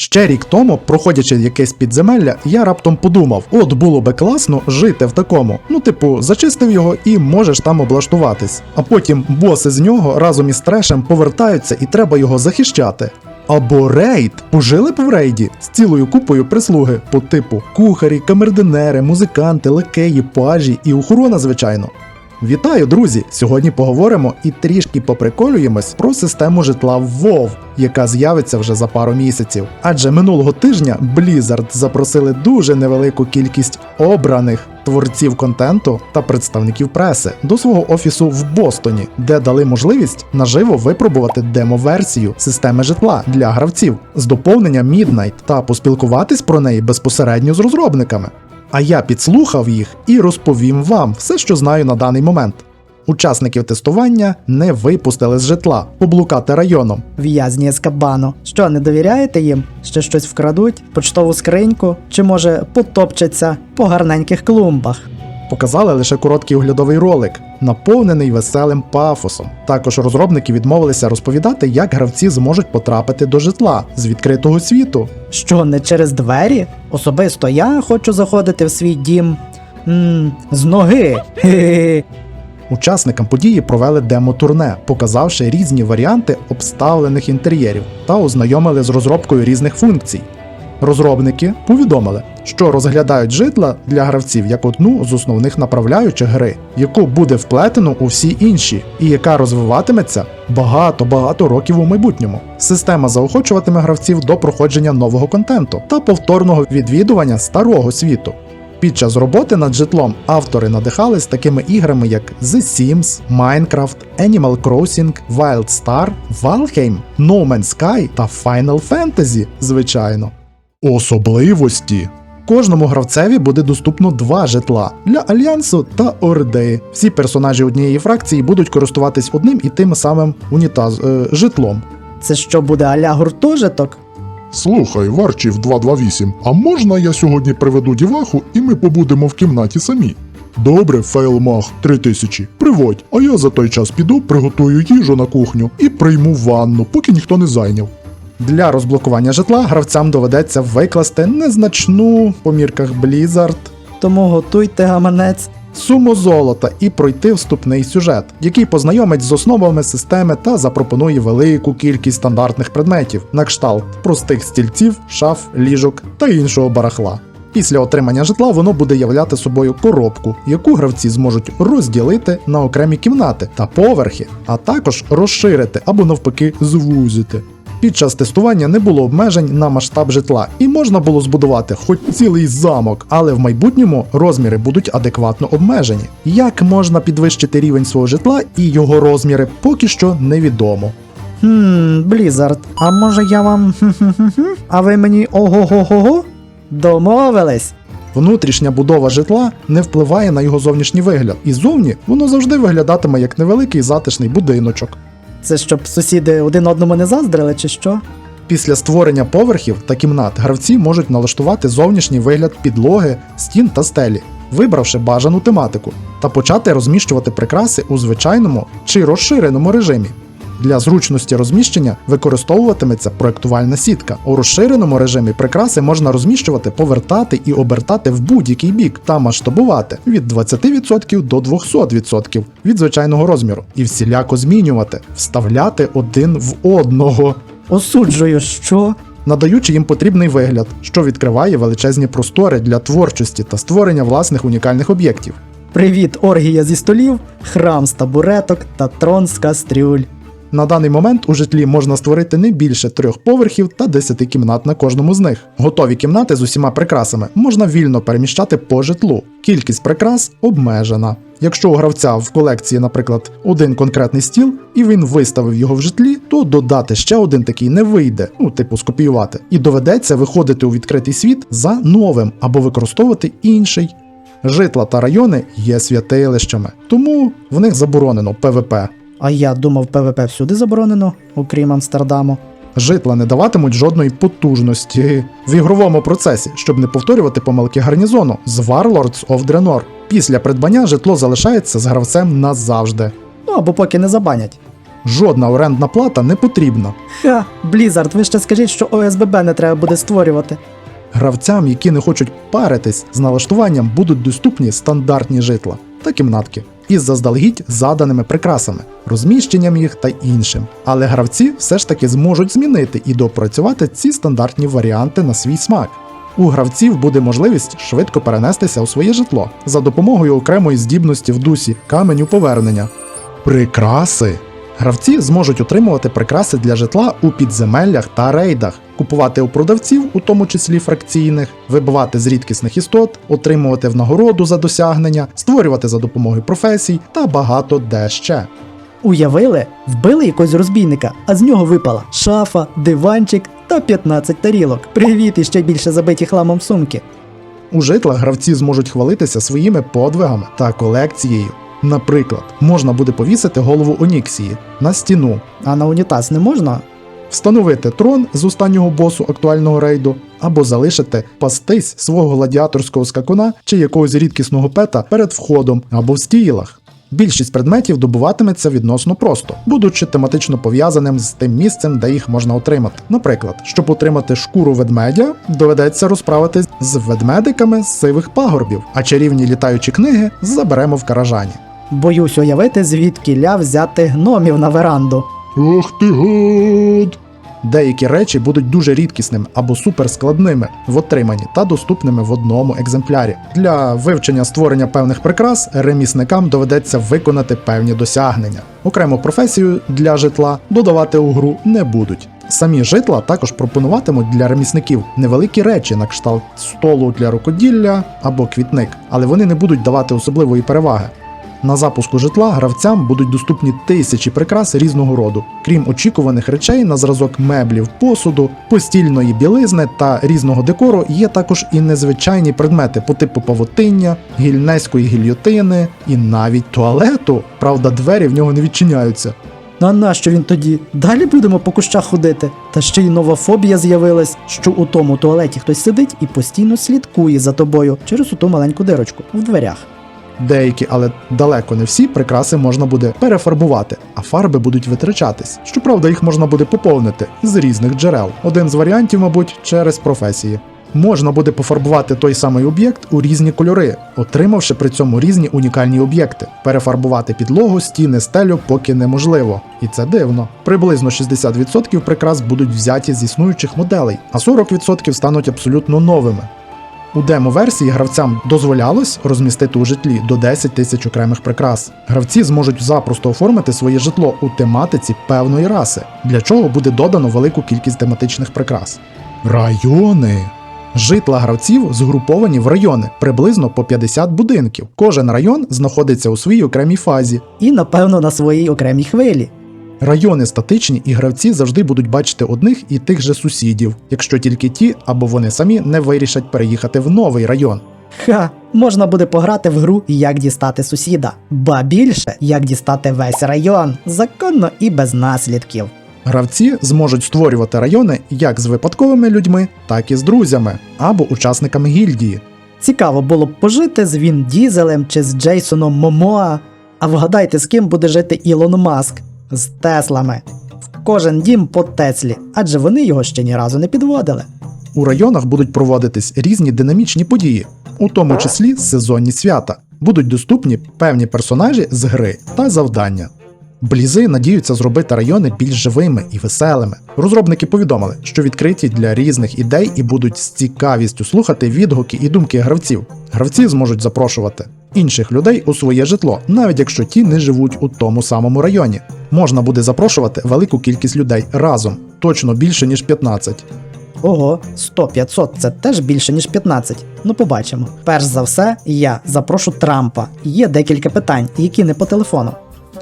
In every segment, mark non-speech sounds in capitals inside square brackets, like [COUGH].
Ще рік тому, проходячи якесь підземелля, я раптом подумав: от було би класно жити в такому. Ну, типу, зачистив його і можеш там облаштуватись. А потім боси з нього разом із трешем повертаються і треба його захищати. Або рейд. Пожили б в рейді з цілою купою прислуги по типу кухарі, камердинери, музиканти, лакеї, пажі і охорона, звичайно. Вітаю, друзі! Сьогодні поговоримо і трішки поприколюємось про систему житла в WoW, яка з'явиться вже за пару місяців. Адже минулого тижня Blizzard запросили дуже невелику кількість обраних творців контенту та представників преси до свого офісу в Бостоні, де дали можливість наживо випробувати демо-версію системи житла для гравців з доповнення Midnight та поспілкуватись про неї безпосередньо з розробниками. А я підслухав їх і розповім вам все, що знаю на даний момент. Учасників тестування не випустили з житла поблукати районом. В'язні з кабану. Що, не довіряєте їм? Ще щось вкрадуть, почтову скриньку, чи може потопчаться по гарненьких клумбах? Показали лише короткий оглядовий ролик, наповнений веселим пафосом. Також розробники відмовилися розповідати, як гравці зможуть потрапити до житла з відкритого світу. Що, не через двері? Особисто я хочу заходити в свій дім. м з ноги. Учасникам події провели демо-турне, показавши різні варіанти обставлених інтер'єрів та ознайомили з розробкою різних функцій. Розробники повідомили, що розглядають житла для гравців як одну з основних направляючих гри, яку буде вплетено у всі інші, і яка розвиватиметься багато-багато років у майбутньому. Система заохочуватиме гравців до проходження нового контенту та повторного відвідування старого світу. Під час роботи над житлом автори надихались такими іграми, як The Sims, Minecraft, Animal Crossing, Wild Star, Valheim, No Man's Sky та Final Fantasy, звичайно. Особливості. Кожному гравцеві буде доступно два житла для Альянсу та Орди. Всі персонажі однієї фракції будуть користуватись одним і тим самим унітаз е, житлом. Це що буде аля гуртожиток? Слухай, Варчів 228, а можна я сьогодні приведу діваху і ми побудемо в кімнаті самі? Добре, Фейлмах 3000, приводь, а я за той час піду, приготую їжу на кухню і прийму ванну, поки ніхто не зайняв. Для розблокування житла гравцям доведеться викласти незначну по мірках Blizzard Тому готуйте гаманець. суму золота і пройти вступний сюжет, який познайомить з основами системи та запропонує велику кількість стандартних предметів, на кшталт простих стільців, шаф, ліжок та іншого барахла. Після отримання житла воно буде являти собою коробку, яку гравці зможуть розділити на окремі кімнати та поверхи, а також розширити або навпаки звузити. Під час тестування не було обмежень на масштаб житла, і можна було збудувати хоч цілий замок, але в майбутньому розміри будуть адекватно обмежені. Як можна підвищити рівень свого житла і його розміри, поки що невідомо. Хм, Блізард, а може я вам. [LAUGHS] А ви мені ого-го-го-го? Домовились. Внутрішня будова житла не впливає на його зовнішній вигляд, і зовні воно завжди виглядатиме як невеликий затишний будиночок. Це щоб сусіди один одному не заздрили, чи що? Після створення поверхів та кімнат гравці можуть налаштувати зовнішній вигляд підлоги, стін та стелі, вибравши бажану тематику, та почати розміщувати прикраси у звичайному чи розширеному режимі. Для зручності розміщення використовуватиметься проєктувальна сітка. У розширеному режимі прикраси можна розміщувати, повертати і обертати в будь-який бік та масштабувати від 20% до 200% від звичайного розміру і всіляко змінювати, вставляти один в одного Осуджую, що? надаючи їм потрібний вигляд, що відкриває величезні простори для творчості та створення власних унікальних об'єктів. Привіт, оргія зі столів, храм з табуреток та трон з кастрюль. На даний момент у житлі можна створити не більше трьох поверхів та 10 кімнат на кожному з них. Готові кімнати з усіма прикрасами можна вільно переміщати по житлу. Кількість прикрас обмежена. Якщо у гравця в колекції, наприклад, один конкретний стіл, і він виставив його в житлі, то додати ще один такий не вийде, ну типу скопіювати, і доведеться виходити у відкритий світ за новим або використовувати інший. Житла та райони є святилищами, тому в них заборонено ПВП. А я думав, ПВП всюди заборонено, окрім Амстердаму. Житла не даватимуть жодної потужності в ігровому процесі, щоб не повторювати помилки гарнізону з Warlords of Draenor. Після придбання житло залишається з гравцем назавжди. Ну або поки не забанять. Жодна орендна плата не потрібна. Ха, Blizzard, ви ще скажіть, що ОСББ не треба буде створювати. Гравцям, які не хочуть паритись з налаштуванням, будуть доступні стандартні житла та кімнатки із заздалегідь заданими прикрасами, розміщенням їх та іншим. Але гравці все ж таки зможуть змінити і допрацювати ці стандартні варіанти на свій смак. У гравців буде можливість швидко перенестися у своє житло за допомогою окремої здібності в дусі каменю повернення. Прикраси. Гравці зможуть отримувати прикраси для житла у підземеллях та рейдах, купувати у продавців, у тому числі фракційних, вибивати з рідкісних істот, отримувати в нагороду за досягнення, створювати за допомогою професій та багато де ще. Уявили, вбили якогось розбійника, а з нього випала шафа, диванчик та 15 тарілок. Привіт і ще більше забиті хламом сумки. У житлах гравці зможуть хвалитися своїми подвигами та колекцією. Наприклад, можна буде повісити голову Оніксії на стіну, А на унітаз не можна? встановити трон з останнього босу актуального рейду, або залишити пастись свого гладіаторського скакуна чи якогось рідкісного пета перед входом або в стілах. Більшість предметів добуватиметься відносно просто, будучи тематично пов'язаним з тим місцем, де їх можна отримати. Наприклад, щоб отримати шкуру ведмедя, доведеться розправитись з ведмедиками з сивих пагорбів, а чарівні літаючі книги заберемо в каражані. Боюсь уявити, звідки ля взяти гномів на веранду. Ох ти гад! Деякі речі будуть дуже рідкісними або суперскладними в отриманні та доступними в одному екземплярі. Для вивчення створення певних прикрас ремісникам доведеться виконати певні досягнення. Окрему професію для житла додавати у гру не будуть. Самі житла також пропонуватимуть для ремісників невеликі речі на кшталт столу для рукоділля або квітник, але вони не будуть давати особливої переваги. На запуску житла гравцям будуть доступні тисячі прикрас різного роду, крім очікуваних речей на зразок меблів, посуду, постільної білизни та різного декору є також і незвичайні предмети по типу павутиння, гільнеської гільйотини і навіть туалету. Правда, двері в нього не відчиняються. Ну а нащо він тоді? Далі будемо по кущах ходити. Та ще й нова фобія з'явилась, що у тому туалеті хтось сидить і постійно слідкує за тобою через ту маленьку дирочку в дверях. Деякі, але далеко не всі прикраси можна буде перефарбувати, а фарби будуть витрачатись. Щоправда, їх можна буде поповнити з різних джерел. Один з варіантів, мабуть, через професії. Можна буде пофарбувати той самий об'єкт у різні кольори, отримавши при цьому різні унікальні об'єкти. Перефарбувати підлогу, стіни, стелю поки неможливо. І це дивно. Приблизно 60% прикрас будуть взяті з існуючих моделей, а 40% стануть абсолютно новими. У демо-версії гравцям дозволялось розмістити у житлі до 10 тисяч окремих прикрас. Гравці зможуть запросто оформити своє житло у тематиці певної раси, для чого буде додано велику кількість тематичних прикрас. Райони. Житла гравців згруповані в райони, приблизно по 50 будинків. Кожен район знаходиться у своїй окремій фазі. І, напевно, на своїй окремій хвилі. Райони статичні, і гравці завжди будуть бачити одних і тих же сусідів, якщо тільки ті або вони самі не вирішать переїхати в новий район. Ха, можна буде пограти в гру як дістати сусіда, ба більше як дістати весь район, законно і без наслідків. Гравці зможуть створювати райони як з випадковими людьми, так і з друзями або учасниками гільдії. Цікаво було б пожити з Він Дізелем чи з Джейсоном Момоа. А вгадайте, з ким буде жити Ілон Маск? З Теслами. В кожен дім по Теслі, адже вони його ще ні разу не підводили. У районах будуть проводитись різні динамічні події, у тому числі сезонні свята. Будуть доступні певні персонажі з гри та завдання. Блізи надіються зробити райони більш живими і веселими. Розробники повідомили, що відкриті для різних ідей і будуть з цікавістю слухати відгуки і думки гравців. Гравці зможуть запрошувати інших людей у своє житло, навіть якщо ті не живуть у тому самому районі. Можна буде запрошувати велику кількість людей разом, точно більше ніж 15. Ого, 100-500 це теж більше, ніж 15. Ну побачимо. Перш за все, я запрошу Трампа. Є декілька питань, які не по телефону.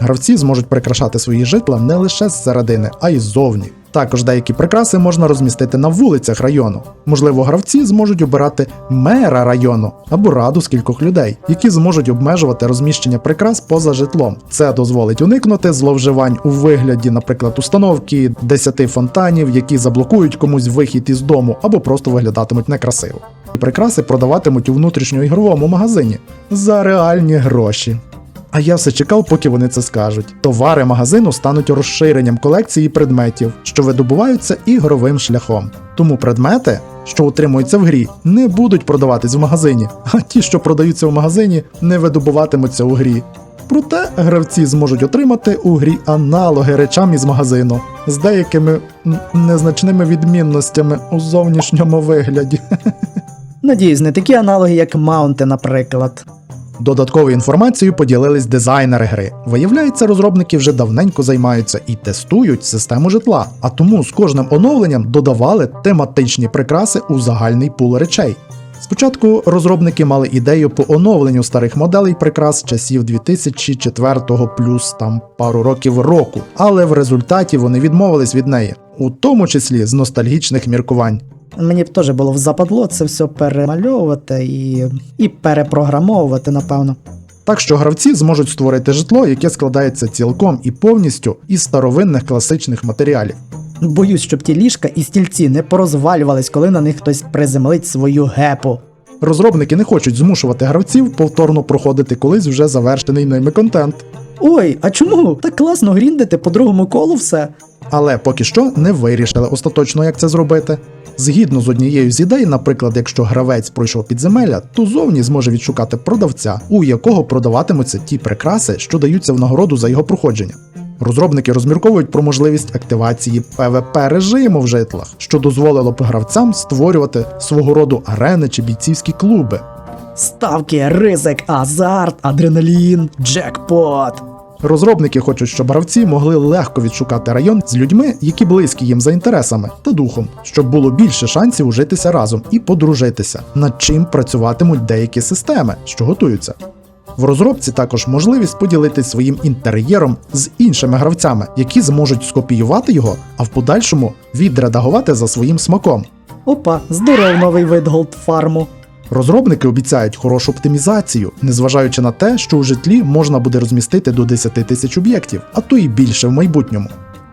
Гравці зможуть прикрашати свої житла не лише зсередини, а й ззовні. Також деякі прикраси можна розмістити на вулицях району. Можливо, гравці зможуть обирати мера району або раду з кількох людей, які зможуть обмежувати розміщення прикрас поза житлом. Це дозволить уникнути зловживань у вигляді, наприклад, установки 10 фонтанів, які заблокують комусь вихід із дому або просто виглядатимуть некрасиво. Прикраси продаватимуть у внутрішньоігровому магазині за реальні гроші. А я все чекав, поки вони це скажуть. Товари магазину стануть розширенням колекції предметів, що видобуваються ігровим шляхом. Тому предмети, що утримуються в грі, не будуть продаватись в магазині, а ті, що продаються в магазині, не видобуватимуться у грі. Проте гравці зможуть отримати у грі аналоги речам із магазину з деякими незначними відмінностями у зовнішньому вигляді. [LAUGHS] Надіюсь, не такі аналоги, як маунти, наприклад. Додатковою інформацією поділились дизайнери гри. Виявляється, розробники вже давненько займаються і тестують систему житла, а тому з кожним оновленням додавали тематичні прикраси у загальний пул речей. Спочатку розробники мали ідею по оновленню старих моделей прикрас часів 2004 плюс там пару років року, але в результаті вони відмовились від неї, у тому числі з ностальгічних міркувань. Мені б теж було в западло це все перемальовувати і, і перепрограмовувати, напевно. Так що гравці зможуть створити житло, яке складається цілком і повністю із старовинних класичних матеріалів. Боюсь, щоб ті ліжка і стільці не порозвалювались, коли на них хтось приземлить свою гепу. Розробники не хочуть змушувати гравців повторно проходити колись вже завершений ними контент, Ой, а чому? Так класно гріндити по другому колу все. але поки що не вирішили остаточно, як це зробити. Згідно з однією з ідей, наприклад, якщо гравець пройшов підземелля, то зовні зможе відшукати продавця, у якого продаватимуться ті прикраси, що даються в нагороду за його проходження. Розробники розмірковують про можливість активації PvP режиму в житлах, що дозволило б гравцям створювати свого роду арени чи бійцівські клуби. Ставки, ризик, азарт, адреналін, джекпот. Розробники хочуть, щоб гравці могли легко відшукати район з людьми, які близькі їм за інтересами та духом, щоб було більше шансів ужитися разом і подружитися, над чим працюватимуть деякі системи, що готуються. В розробці також можливість поділитись своїм інтер'єром з іншими гравцями, які зможуть скопіювати його, а в подальшому відредагувати за своїм смаком. Опа, здоров новий вид голдфарму. Розробники обіцяють хорошу оптимізацію, незважаючи на те, що у житлі можна буде розмістити до 10 тисяч об'єктів, а то і більше в майбутньому.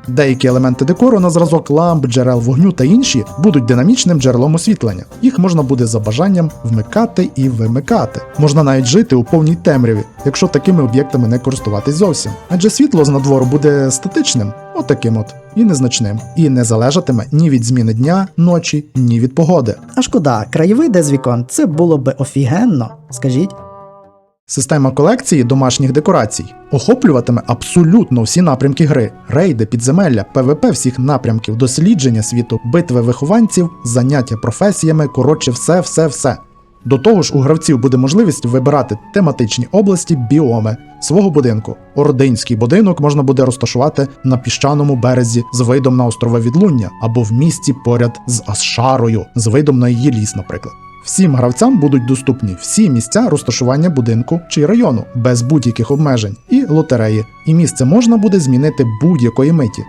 Деякі елементи декору на зразок ламп, джерел вогню та інші будуть динамічним джерелом освітлення. Їх можна буде за бажанням вмикати і вимикати. Можна навіть жити у повній темряві, якщо такими об'єктами не користуватись зовсім. Адже світло з надвору буде статичним, отаким от, і незначним, і не залежатиме ні від зміни дня, ночі, ні від погоди. А шкода, краєвиди з вікон це було би офігенно, скажіть. Система колекції домашніх декорацій охоплюватиме абсолютно всі напрямки гри: рейди, підземелля, ПВП всіх напрямків, дослідження світу, битви вихованців, заняття професіями, коротше, все, все, все. До того ж, у гравців буде можливість вибирати тематичні області, біоми свого будинку. Ординський будинок можна буде розташувати на піщаному березі з видом на острове Відлуння або в місті поряд з Асшарою з видом на її ліс, наприклад. Всім гравцям будуть доступні всі місця розташування будинку чи району без будь-яких обмежень, і лотереї, і місце можна буде змінити будь-якої миті.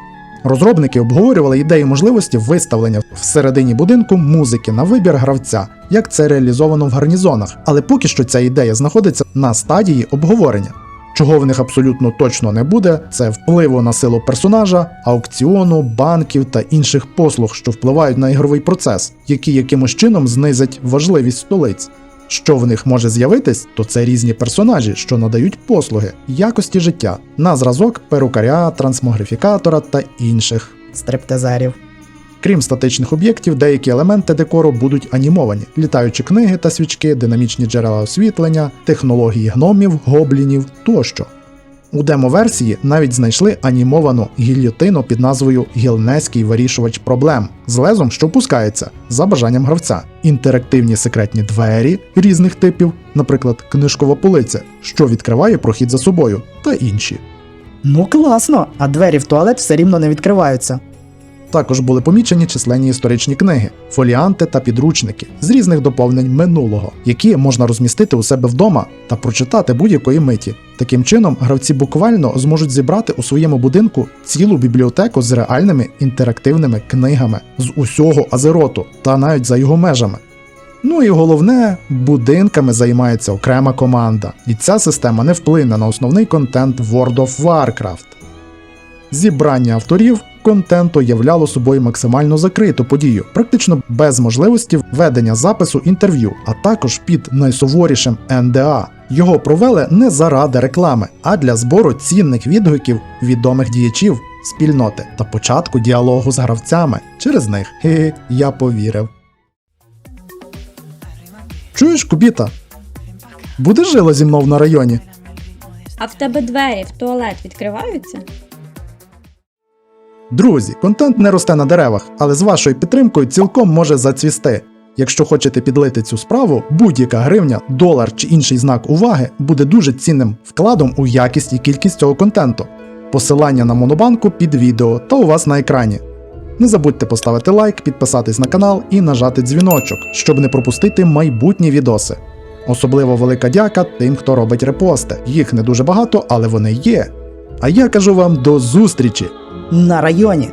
Розробники обговорювали ідею можливості виставлення всередині будинку музики на вибір гравця, як це реалізовано в гарнізонах, але поки що ця ідея знаходиться на стадії обговорення. Чого в них абсолютно точно не буде, це впливу на силу персонажа, аукціону, банків та інших послуг, що впливають на ігровий процес, які якимось чином знизять важливість столиць. Що в них може з'явитись, то це різні персонажі, що надають послуги, якості життя, на зразок перукаря, трансмогрифікатора та інших. Стриптизерів. Крім статичних об'єктів, деякі елементи декору будуть анімовані: літаючі книги та свічки, динамічні джерела освітлення, технології гномів, гоблінів тощо. У демо-версії навіть знайшли анімовану гільйотину під назвою Гілнеський вирішувач проблем з лезом, що опускається за бажанням гравця, інтерактивні секретні двері різних типів, наприклад, книжкова полиця, що відкриває прохід за собою, та інші. Ну класно, а двері в туалет все рівно не відкриваються. Також були помічені численні історичні книги, фоліанти та підручники з різних доповнень минулого, які можна розмістити у себе вдома та прочитати будь-якої миті. Таким чином, гравці буквально зможуть зібрати у своєму будинку цілу бібліотеку з реальними інтерактивними книгами з усього Азероту та навіть за його межами. Ну і головне, будинками займається окрема команда, і ця система не вплине на основний контент World of Warcraft. Зібрання авторів контенту являло собою максимально закриту подію, практично без можливості ведення запису інтерв'ю, а також під найсуворішим НДА. Його провели не заради реклами, а для збору цінних відгуків відомих діячів спільноти та початку діалогу з гравцями через них. Хе, я повірив. Чуєш, Кубіта? Будеш жила зі мною на районі? А в тебе двері в туалет відкриваються? Друзі, контент не росте на деревах, але з вашою підтримкою цілком може зацвісти. Якщо хочете підлити цю справу, будь-яка гривня, долар чи інший знак уваги буде дуже цінним вкладом у якість і кількість цього контенту. Посилання на монобанку під відео та у вас на екрані. Не забудьте поставити лайк, підписатись на канал і нажати дзвіночок, щоб не пропустити майбутні відоси. Особливо велика дяка тим, хто робить репости. Їх не дуже багато, але вони є. А я кажу вам до зустрічі! На районі.